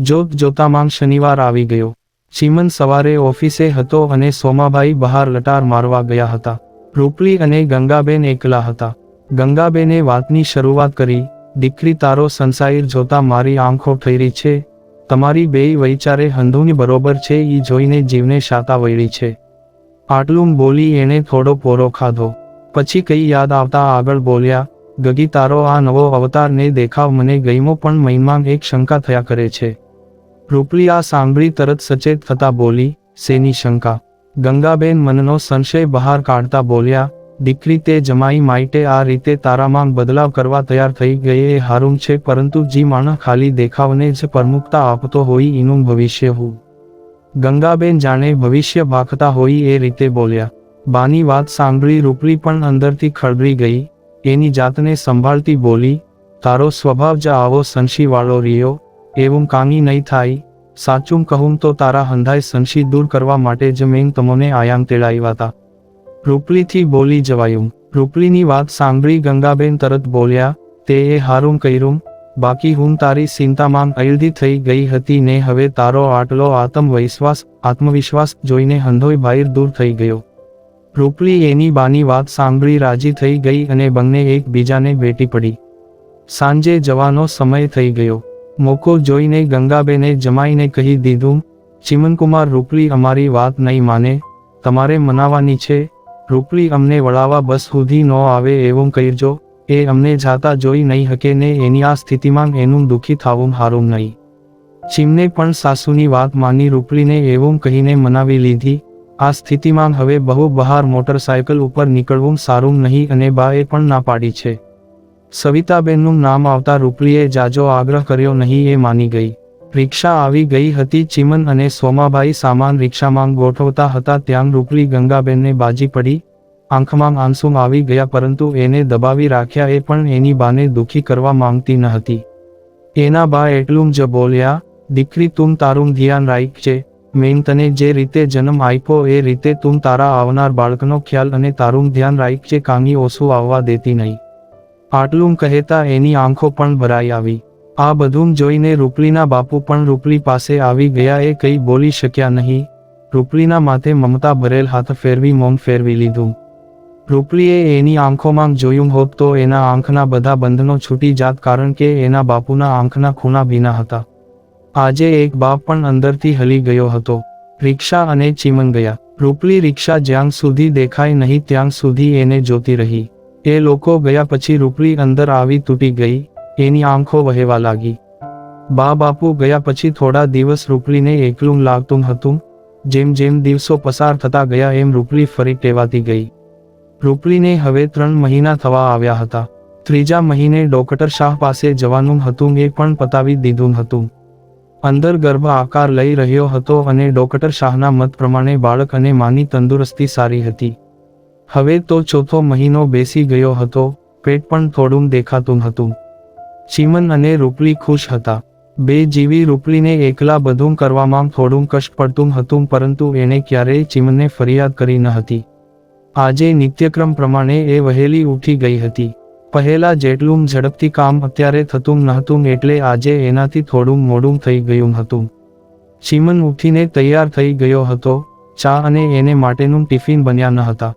જોત જોતામાં શનિવાર આવી ગયો. ચીમન સવારે ઓફિસે હતો અને સોમાભાઈ બહાર લટાર મારવા ગયા હતા. રૂપલી અને ગંગાબેન એકલા હતા. ગંગાબેને વાતની શરૂઆત કરી, દીકરી તારો સંસાઈર જોતા મારી આંખો ઠરી છે. તમારી બેય વૈચારે હંધુની બરોબર છે એ જોઈને જીવને શાતા વળી છે. આટલું બોલી એણે થોડો પોરો ખાધો. પછી કઈ યાદ આવતા આગળ બોલ્યા, ગગી તારો આ નવો અવતારને દેખાવ, મને ગઈમો પણ મહિનમાં એક શંકા થયા કરે છે. રૂપલી આ સાંભળી તરત સચેત થતા બોલી સેની શંકા? ગંગાબેન મનનો સંશય બહાર કાઢતા બોલ્યા, દીકરી તે જમાઈ માટે આ રીતે તારામાં બદલાવ કરવા તૈયાર થઈ ગઈ એ હારું છે, પરંતુ જી માણસ ખાલી દેખાવને જ પ્રમુખતા આપતો હોય એનું ભવિષ્ય હું. ગંગાબેન જાણે ભવિષ્ય ભાખતા હોય એ રીતે બોલ્યા. બાની વાત સાંભળી રૂપલી પણ અંદરથી ખળબળી ગઈ, એની જાતને સંભાળતી બોલી, તારો સ્વભાવ જ આવો સંશીવાળો રહ્યો એવું કાંગી નહીં થાય સાચું કહું તો તારા હંધાય સંશી દૂર કરવા માટે જ મેં તમને આયામ તેડાવ્યા હતા રૂપલીથી બોલી જવાયું રૂપલીની વાત સાંભળી ગંગાબેન તરત બોલ્યા, તે એ હારું કર્યું બાકી હું તારી ચિંતામાં અયલધી થઈ ગઈ હતી ને હવે તારો આટલો આત્મવિશ્વાસ આત્મવિશ્વાસ જોઈને હંધોઈ બહાર દૂર થઈ ગયો. રૂપલી એની બાની વાત સાંભળી રાજી થઈ ગઈ અને બંને એકબીજાને ભેટી પડી. સાંજે જવાનો સમય થઈ ગયો. મોકો જોઈને ગંગાબેને જમાઈને કહી દીધું, ચિમનકુમાર, રૂપલી અમારી વાત નહીં માને, તમારે મનાવાની છે, રૂપલી અમને વળાવા બસ સુધી ન આવે એવું કહીજો, એ અમને જાતા જોઈ નહીં હકે ને એની આ સ્થિતિમાં એનું દુઃખી થવું હારું નહીં. ચીમને પણ સાસુની વાત માની રૂપલીને એવું કહીને મનાવી લીધી, આ સ્થિતિમાં હવે બહુ બહાર મોટરસાયકલ ઉપર નીકળવું સારું નહીં અને બાએ પણ ના પાડી છે. સવિતાબેનનું નામ આવતા રૂપલીએ જાજો આગ્રહ કર્યો નહીં એ માની ગઈ. રિક્ષા આવી ગઈ હતી ચિમન અને સોમાભાઈ સામાન રિક્ષામાં ગોઠવતા હતા ત્યાં રૂપલી ગંગાબેનને બાજી પડી, આંખમાં આંસુમ આવી ગયા પરંતુ એને દબાવી રાખ્યા એ પણ એની બાને દુખી કરવા માંગતી ન હતી. એના બા એટલું જ બોલ્યા, દીકરી, તું તારું ધ્યાન રાખજે, મેં તને જે રીતે જન્મ આપ્યો એ રીતે તું તારા આવનાર બાળકનો ખ્યાલ અને તારું ધ્યાન રાખજે કાંગી ઓછું આવવા દેતી નહીં. આટલું કહેતા એની આંખો પણ ભરાઈ આવી. આ બધું જોઈને રૂપલીના બાપુ પણ રૂપલી પાસે આવી ગયા એ કંઈ બોલી શક્યા નહીં. રૂપલીના માથે મમતા ભરેલ હાથ ફેરવી મોમ ફેરવી લીધું. રૂપલીએ એની આંખોમાં જોયું હોત તો એના આંખના બધા બંધનો છૂટી જાત કારણ કે એના બાપુના આંખના ખૂણા ભીના હતા. આજે એક બાપ પણ અંદરથી હલી ગયો હતો. રિક્ષા અને ચીમન ગયા. રૂપલી રિક્ષા જ્યાં સુધી દેખાય નહીં ત્યાં સુધી એને જોતી રહી. એ લોકો ગયા પછી રૂપલી અંદર આવી તૂટી ગઈ, એની આંખો વહેવા લાગી. બા બાપુ ગયા પછી થોડા દિવસ રૂપલીને એકલું લાગતું હતું, જેમ જેમ દિવસો પસાર થતા ગયા એમ રૂપલી ફરી ટેવાતી ગઈ. રૂપલીને હવે ત્રણ મહિના થવા આવ્યા હતા. ત્રીજા મહિને ડોક્ટર શાહ પાસે જવાનું હતું એ પણ પતાવી દીધું હતું. અંદર ગર્ભ આકાર લઈ રહ્યો હતો અને ડોક્ટર શાહના મત પ્રમાણે બાળક અને માની તંદુરસ્તી સારી હતી. હવે તો ચોથો મહિનો બેસી ગયો હતો, પેટ પણ થોડું દેખાતું હતું. ચીમન અને રૂપલી ખુશ હતા. બે જીવી રૂપલીને એકલા બધું કરવામાં થોડું કષ્ટ પડતું હતું પરંતુ એણે ક્યારેય ચીમને ફરિયાદ કરી ન હતી. આજે નિત્યક્રમ પ્રમાણે એ વહેલી ઉઠી ગઈ હતી. પહેલા જેટલું ઝડપથી કામ અત્યારે થતું નહતું એટલે આજે એનાથી થોડું મોડું થઈ ગયું હતું. ચીમન ઉઠીને તૈયાર થઈ ગયો હતો, ચા અને એને માટેનું ટિફિન બન્યા ન હતા.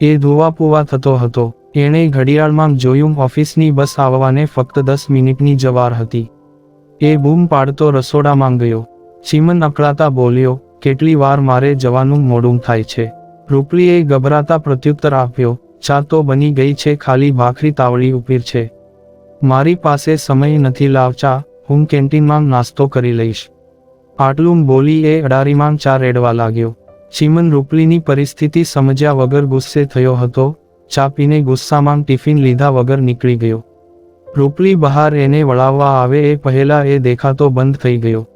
એ ધોવાપોવા થતો હતો. એણે ઘડિયાળમાં જોયું ઓફિસની બસ આવવાને ફક્ત દસ મિનિટની જવાર હતી. એ બૂમ પાડતો રસોડામાં ગયો. ચીમન અકળાતા બોલ્યો, કેટલી વાર મારે જવાનું મોડું થાય છે. રૂપલીએ ગભરાતા પ્રત્યુત્તર આપ્યો, ચા તો બની ગઈ છે, ખાલી ભાખરી તાવડી ઉપીર છે. મારી પાસે સમય નથી લાવચા હું કેન્ટીનમાં નાસ્તો કરી લઈશ. આટલું બોલી એ અડારીમાં ચા રેડવા લાગ્યો. ચીમન રૂપલીની પરિસ્થિતિ સમજ્યા વગર ગુસ્સે થયો હતો ચા પીને ગુસ્સામાં ટિફિન લીધા વગર નીકળી ગયો. રૂપલી બહાર એને વળાવવા આવે એ પહેલા એ દેખાતો બંધ થઈ ગયો.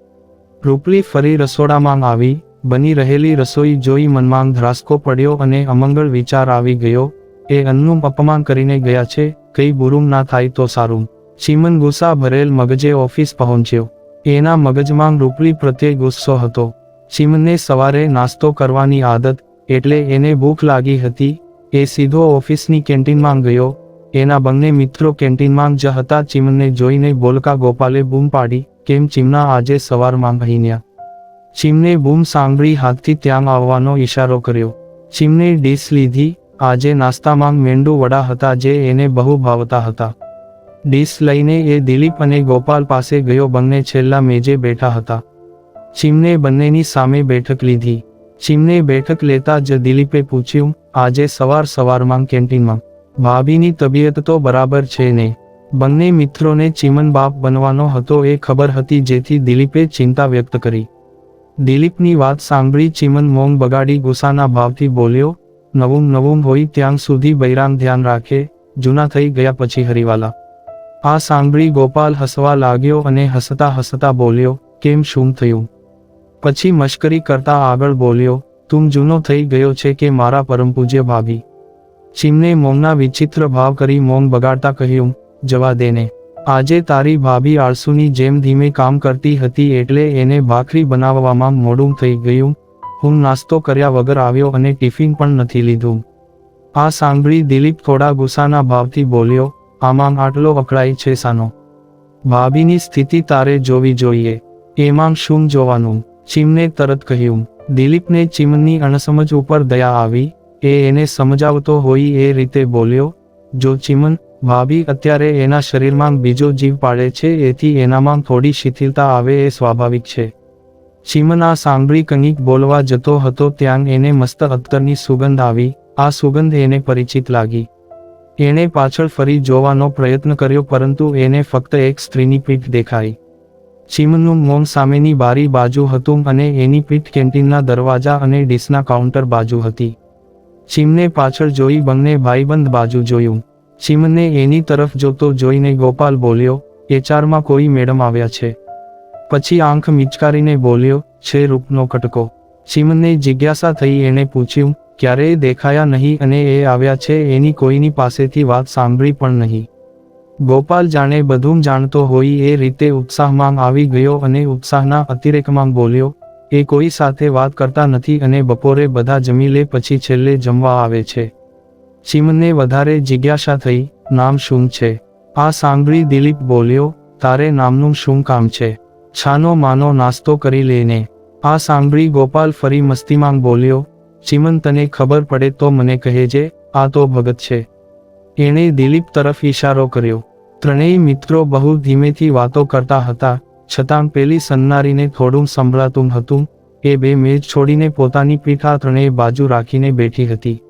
રૂપલી ફરી રસોડામાં આવી, બની રહેલી રસોઈ જોઈ મનમાં ધ્રાસકો પડ્યો અને અમંગળ વિચાર આવી ગયો, એ અન્નનું અપમાન કરીને ગયા છે, કંઈ બુરુમ ના થાય તો સારું. ચીમન ગુસ્સા ભરેલ મગજે ઓફિસ પહોંચ્યો. એના મગજમાં રૂપલી પ્રત્યે ગુસ્સો હતો. ચીમને સવારે નાસ્તો કરવાની આદત, એટલે એને ભૂખ લાગી હતી, એ સીધો ઓફિસની કેન્ટીનમાં ગયો, એના બંને મિત્રો કેન્ટીનમાં જ હતા ચીમને જોઈને બોલકા ગોપાલે બૂમ પાડી, કેમ ચીમના આજે સવારમાં ભહીન્યા ચીમને બૂમ સાંભળી હાથથી ત્યાં આવવાનો ઈશારો કર્યો. ચીમને ડીશ લીધી, આજે નાસ્તામાં મેંડુ વડા હતા જે એને બહુ ભાવતા હતા. ડીશ લઈને એ દિલીપ અને ગોપાલ પાસે ગયો બંને છેલ્લા મેજે બેઠા હતા. ચીમને બંનેની સામે બેઠક લીધી. ચીમને બેઠક લેતા જ દિલીપે પૂછ્યું, આજે સવાર સવારમાં કેન્ટીનમાં? ભાભીની તબિયત તો બરાબર છે ને? બંને મિત્રોને ચીમન બાપ બનવાનો હતો એ ખબર હતી જેથી દિલીપે ચિંતા વ્યક્ત કરી. દિલીપની વાત સાંભળી ચીમન મોંગ બગાડી ગુસ્સાના ભાવથી બોલ્યો, નવું નવું હોય ત્યાં સુધી બૈરામ ધ્યાન રાખે, જૂના થઈ ગયા પછી હરિવાલા. આ સાંભળી ગોપાલ હસવા લાગ્યો અને હસતા હસતા બોલ્યો, કેમ શું થયું? પછી મશ્કરી કરતા આગળ બોલ્યો તું જૂનો થઈ ગયો છે કે મારા પરમ પૂજ્ય ભાભી ચીમને મોંગના વિચિત્ર ભાવ કરી મોંગ બગાડતા કહ્યું, જવા દેને. આજે તારી ભાભી આળસુની જેમ ધીમે કામ કરતી હતી એટલે એને ભાખરી બનાવવામાં મોડું થઈ ગયું. હું નાસ્તો કર્યા વગર આવ્યો અને ટિફિન પણ નથી લીધું. આ સાંભળી દિલીપ થોડા ગુસ્સાના ભાવથી બોલ્યો આમાં આટલો અકળાય છે સાનો. ભાભીની સ્થિતિ તારે જોવી જોઈએ. એમાં શું જોવાનું? ચીમને તરત કહ્યું, દિલીપને ચીમની અણસમજ ઉપર દયા આવી, એ એને સમજાવતો હોય એ રીતે બોલ્યો, જો ચીમન ભાભી અત્યારે એના શરીરમાં બીજો જીવ પાડે છે, એથી એનામાં થોડી શિથિલતા આવે એ સ્વાભાવિક છે. ચીમન આ સાંભળી કંઈક બોલવા જતો હતો ત્યાં એને મસ્ત અત્તરની સુગંધ આવી, આ સુગંધ એને પરિચિત લાગી. એણે પાછળ ફરી જોવાનો પ્રયત્ન કર્યો પરંતુ એને ફક્ત એક સ્ત્રીની પીઠ દેખાઈ. ચીમનનું મોમ સામેની બારી બાજુ હતું અને એની પીઠ કેન્ટીનના દરવાજા અને ડીશના કાઉન્ટર બાજુ હતી. ચીમને પાછળ જોઈ બંને ભાઈબંધ બાજુ જોયું. ચીમને એની તરફ જોતો જોઈને ગોપાલ બોલ્યો એચારમાં કોઈ મેડમ આવ્યા છે. પછી આંખ મિચકારીને બોલ્યો, છે, રૂપનો કટકો. ચીમને જિજ્ઞાસા થઈ એણે પૂછ્યું, ક્યારેય દેખાયા નહીં અને એ આવ્યા છે? એની કોઈની પાસેથી વાત સાંભળી પણ નહીં. ગોપાલ જાણે બધું જાણતો હોય એ રીતે ઉત્સાહમાં આવી ગયો અને ઉત્સાહના અતિરેકમાં બોલ્યો, એ કોઈ સાથે વાત કરતા નથી અને બપોરે બધા જમી લે પછી છેલ્લે જમવા આવે છે. ચીમને વધારે જિજ્ઞાસા થઈ, નામ શું છે? આ સાંભળી દિલીપ બોલ્યો, તારે નામનું શું કામ છે? છાનો માનો નાસ્તો કરી લેને આ સાંભળી ગોપાલ ફરી મસ્તીમાં બોલ્યો, ચીમન તને ખબર પડે તો મને કહેજે, આ તો ભગત છે. એણે દિલીપ તરફ ઈશારો કર્યો. ત્રણેય મિત્રો બહુ ધીમેથી વાતો કરતા હતા, છતાં પેલી સન્નારીને થોડું સંભળાતું હતું, એ બે મેજ છોડીને પોતાની પીઠા ત્રણેય બાજુ રાખીને બેઠી હતી.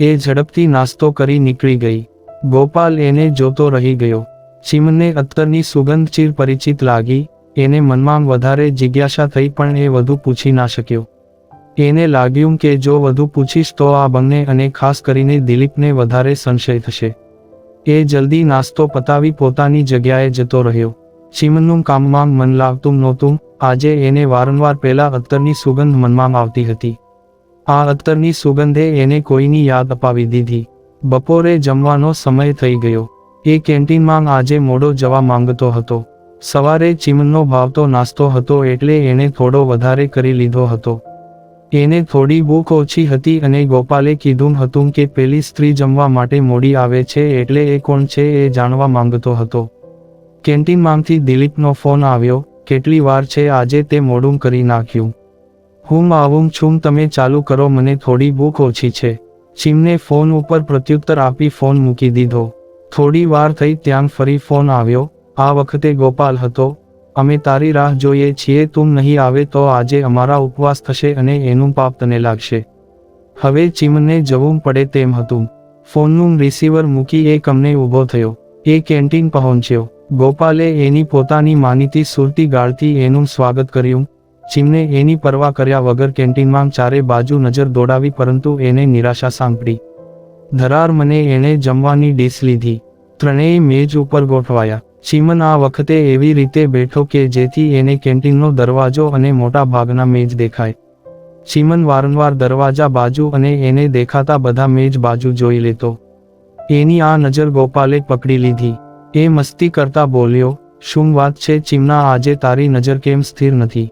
એ ઝડપથી નાસ્તો કરી નીકળી ગઈ. ગોપાલ એને જોતો રહી ગયો. ચીમને અત્તરની સુગંધ ચીર પરિચિત લાગી, એને મનમાં વધારે જિજ્ઞાસા થઈ પણ એ વધુ પૂછી ના શક્યો. એને લાગ્યું કે જો વધુ પૂછીશ તો આ બંને અને ખાસ કરીને દિલીપને વધારે સંશય થશે. એ જલ્દી નાસ્તો પતાવી પોતાની જગ્યાએ જતો રહ્યો. ચીમનનું કામમાં મન લાગતું નહોતું. આજે એને વારંવાર પહેલા અત્તરની સુગંધ મનમાં આવતી હતી. આ અત્તરની સુગંધે એને કોઈની યાદ અપાવી દીધી. બપોરે જમવાનો સમય થઈ ગયો. એ કેન્ટીનમાં આજે મોડો જવા માંગતો હતો. સવારે ચીમનનો ભાવતો નાસ્તો હતો એટલે એણે થોડો વધારે કરી લીધો હતો. એને થોડી ભૂખ ઓછી હતી અને ગોપાલે કીધું હતું કે પેલી સ્ત્રી જમવા માટે મોડી આવે છે એટલે એ કોણ છે એ જાણવા માંગતો હતો. કેન્ટીનમાંથી દિલીપનો ફોન આવ્યો, કેટલી વાર છે આજે તે મોડું કરી નાખ્યું? હું આવું છું, તમે ચાલુ કરો, મને થોડી ભૂખ ઓછી છે. ચીમને ફોન ઉપર પ્રત્યુત્તર આપી ફોન મૂકી દીધો. થોડી વાર થઈ, ત્યાં ફરી ફોન આવ્યો. આ વખતે ગોપાલ હતો અમે તારી રાહ જોઈએ છીએ, તું નહીં આવે તો આજે અમારા ઉપવાસ થશે અને એનું પાપ તને લાગશે. હવે ચીમને જવું પડે તેમ હતું. ફોનનું રિસીવર મૂકી એ કમને ઊભો થયો. એ કેન્ટીન પહોંચ્યો. ગોપાલે એની પોતાની માનીતી સુરતી ગાળથી એનું સ્વાગત કર્યું. ચીમને એની પરવા કર્યા વગર કેન્ટીનમાં ચારે બાજુ નજર દોડાવી પરંતુ એને નિરાશા સાંપડી. ધરાર મને એણે જમવાની ડીશ લીધી. ત્રણેય મેજ ઉપર ગોઠવાયા. ચીમન આ વખતે એવી રીતે બેઠો કે જેથી એને કેન્ટીનનો દરવાજો અને મોટા ભાગના મેજ દેખાય. ચીમન વારંવાર દરવાજા બાજુ અને એને દેખાતા બધા મેજ બાજુ જોઈ લેતો. એની આ નજર ગોપાલે પકડી લીધી. એ મસ્તી કરતા બોલ્યો, શું વાત છે ચીમના, આજે તારી નજર કેમ સ્થિર નથી?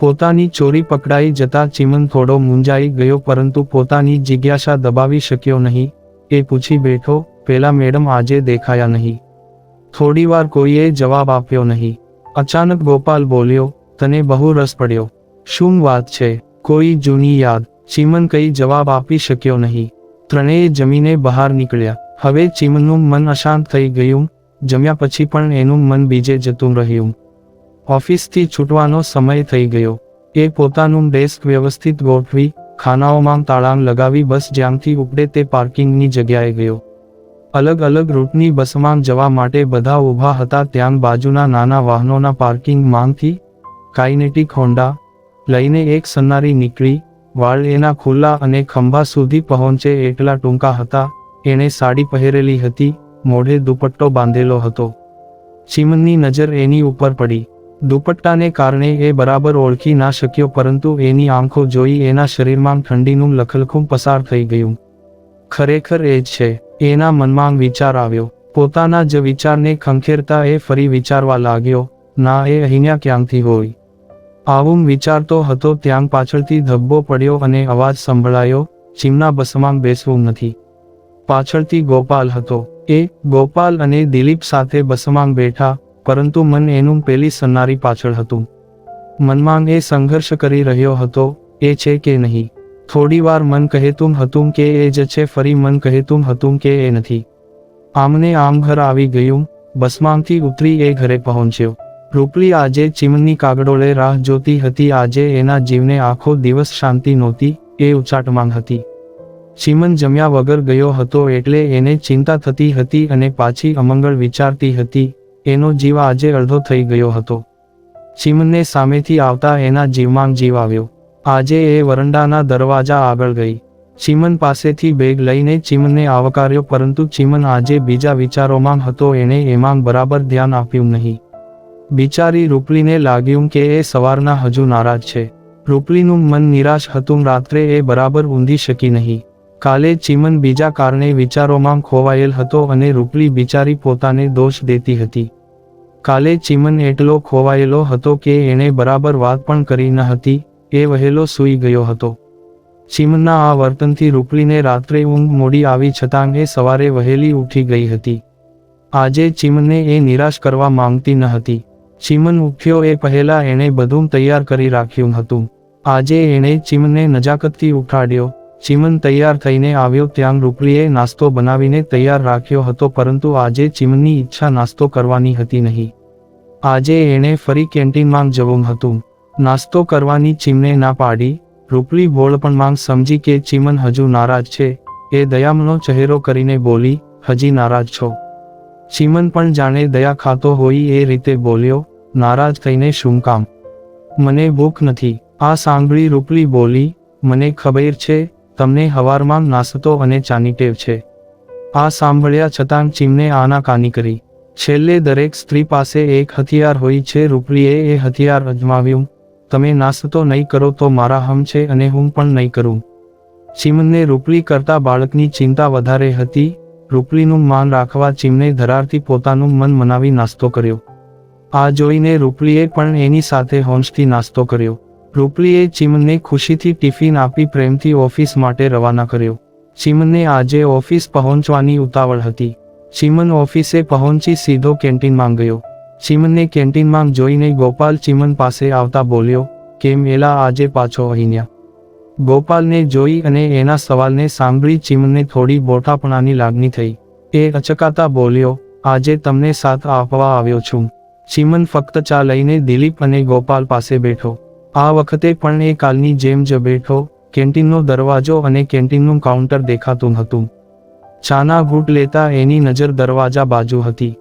પોતાની ચોરી પકડાઈ જતા ચીમન થોડો મૂંઝાઈ ગયો પરંતુ પોતાની જિજ્ઞાસા દબાવી શક્યો નહીં. એ પૂછી બેઠો, પેલા મેડમ આજે દેખાયા નહીં. થોડીવાર કોઈએ જવાબ આપ્યો નહીં. અચાનક ગોપાલ બોલ્યો, તને બહુ રસ પડ્યો. શું વાત છે? કોઈ જૂની યાદ. ચીમન કંઈ જવાબ આપી શક્યો નહીં. ત્રણેય જમીને બહાર નીકળ્યા. હવે ચીમનનું મન અશાંત થઈ ગયું. જમ્યા પછી પણ એનું મન બીજે જતું રહ્યું. ઓફિસથી છૂટવાનો સમય થઈ ગયો. એ પોતાનું ડેસ્ક વ્યવસ્થિત ગોઠવી, ખાનાઓમાં તાળાં લગાવી બસ જ્યાંથી ઉપડે તે પાર્કિંગની જગ્યાએ ગયો. અલગ અલગ રૂટની બસમાં જવા માટે બધા ઊભા હતા. ત્યાં બાજુના નાના વાહનોના પાર્કિંગમાંથી કાઇનેટિક હોન્ડા લઈને એક સન્નારી નીકળી. વાળ એના ખુલ્લા અને ખંભા સુધી પહોંચે એટલા ટૂંકા હતા. એણે સાડી પહેરેલી હતી, મોઢે દુપટ્ટો બાંધેલો હતો. ચીમનની નજર એની ઉપર પડી. દુપટ્ટાને કારણે એ બરાબર ઓળખી ના શક્યો, પરંતુ એની આંખો જોઈ એના શરીરમાં ઠંડીનું લખલખું પસાર થઈ ગયું. ખરેખર એ જ છે. એના મનમાં વિચાર આવ્યો. પોતાના જ વિચારને ખંખેરતા એ ફરી વિચારવા લાગ્યો, ના, એ અહીંયા ક્યાંથી હોય? આવું વિચારતો હતો ત્યાં પાછળથી ધબ્બો પડ્યો અને અવાજ સંભળાયો, ચીમના બસમાં બેસવું નથી. પાછળથી ગોપાલ હતો. એ, ગોપાલ અને દિલીપ સાથે બસમાં બેઠા, પરંતુ મન એનું પેલી સન્નારી પાછળ હતું. મનમાં એ સંઘર્ષ કરી રહ્યો હતો, એ છે કે નહીં? થોડીવાર મન કહેતું હતું કે એ જ છે, ફરી મન કહેતું હતું કે એ નથી. આમને આમ ઘર આવી ગયું, બસમાંથી ઉતરી એ ઘરે પહોંચ્યો. રૂપલી આજે ચીમની કાગડોળે રાહ જોતી હતી, આજે એના જીવને આખો દિવસ શાંતિ નહોતી, એ ઉચાટમાં હતી. ચીમન જમ્યા વગર ગયો હતો, એટલે એને ચિંતા થતી હતી અને પાછી અમંગળ વિચારતી હતી, એનો જીવ આજે અડધો થઈ ગયો હતો. ચીમનને સામેથી આવતા એના જીવમાં જીવ આવ્યો. આજે એ વરંડાના દરવાજા આગળ ગઈ. ચીમન પાસેથી બેગ લઈને ચીમનને આવકાર્યો, પરંતુ ચીમન આજે બીજા વિચારોમાં હતો, એણે એમાં બરાબર ધ્યાન આપ્યું નહીં. બિચારી રૂપલીને લાગ્યું કે એ સવારના હજુ નારાજ છે. રૂપલીનું મન નિરાશ હતું, રાત્રે એ બરાબર ઊંધી શકી નહીં. કાલે ચીમન બીજા કારણે વિચારોમાં ખોવાયેલ હતો અને રૂપલી બિચારી પોતાને દોષ દેતી હતી. કાલે ચીમન એટલો ખોવાયેલો હતો કે એણે બરાબર વાત પણ કરી ન હતી એ વહેલો સૂઈ ગયો હતો. ચીમના આ વર્તનથી રૂપલીને રાત્રે ઊંઘ મોડી આવી છતાં એ સવારે વહેલી ઉઠી ગઈ હતી. આજે ચીમને એ નિરાશ કરવા માંગતી ન હતી. ચીમન ઉઠ્યો એ પહેલા એણે બધું તૈયાર કરી રાખ્યું હતું. આજે એણે ચીમને નજાકતથી ઉઠાડ્યો. ચીમન તૈયાર થઈને આવ્યો ત્યાં રૂપલીએ નાસ્તો બનાવીને તૈયાર રાખ્યો હતો પરંતુ આજે ચીમનની ઈચ્છા નાસ્તો કરવાની હતી નહીં. આજે એણે ફરી કેન્ટીનમાં જવું હતું. નાસ્તો કરવાની ચીમને ના પાડી, રૂપલી ભોળપણમાં સમજી કે ચીમન હજુ નારાજ છે, એ દયામનો ચહેરો કરીને બોલી, હજી નારાજ છો. ચીમન પણ જાણે દયા ખાતો હોય એ રીતે બોલ્યો, નારાજ થઈને શું કામ? મને ભૂખ નથી. આ સાંભળી રૂપલી બોલી, મને ખબર છે, તમને હવારમાં નાસ્તો અને ચાની ટેવ છે. આ સાંભળ્યા છતાં ચીમને આનાકાની કરી. છેલ્લે દરેક સ્ત્રી પાસે એક હથિયાર હોય છે, રૂપલીએ એ હથિયાર અજમાવ્યું તમે નાસ્તો નહીં કરો તો મારા હમ છે અને હું પણ નહીં કરું. ચીમને રૂપલી કરતા બાળકની ચિંતા વધારે હતી. રૂપલીનું માન રાખવા ચીમને ધરારથી પોતાનું મન મનાવી નાસ્તો કર્યો. આ જોઈને રૂપલીએ પણ એની સાથે હોન્સથી નાસ્તો કર્યો. રૂપલીએ ચીમને ખુશીથી ટિફિન આપી પ્રેમથી ઓફિસ માટે રવાના કર્યો. ચીમને આજે ઓફિસ પહોંચવાની ઉતાવળ હતી. ચીમન ઓફિસે પહોંચી સીધો કેન્ટીનમાં ગયો. ચીમને કેન્ટીનમાં જોઈને ગોપાલ ચીમન પાસે આવતા બોલ્યો, કેમ એલા આજે પાછો અહીંયા ગોપાલને જોઈ અને એના સવાલને સાંભળી ચીમનને થોડી બોઠાપણાની લાગણી થઈ. એ અચકાતા બોલ્યો, આજે તમને સાથ આપવા આવ્યો છું. ચીમન ફક્ત ચા લઈને દિલીપ અને ગોપાલ પાસે બેઠો. આ વખતે પણ એ કાલની જેમ જ બેઠો, કેન્ટીનનો દરવાજો અને કેન્ટીનનું કાઉન્ટર દેખાતું હતું. ચાના ઘૂંટ લેતા એની નજર દરવાજા બાજુ હતી.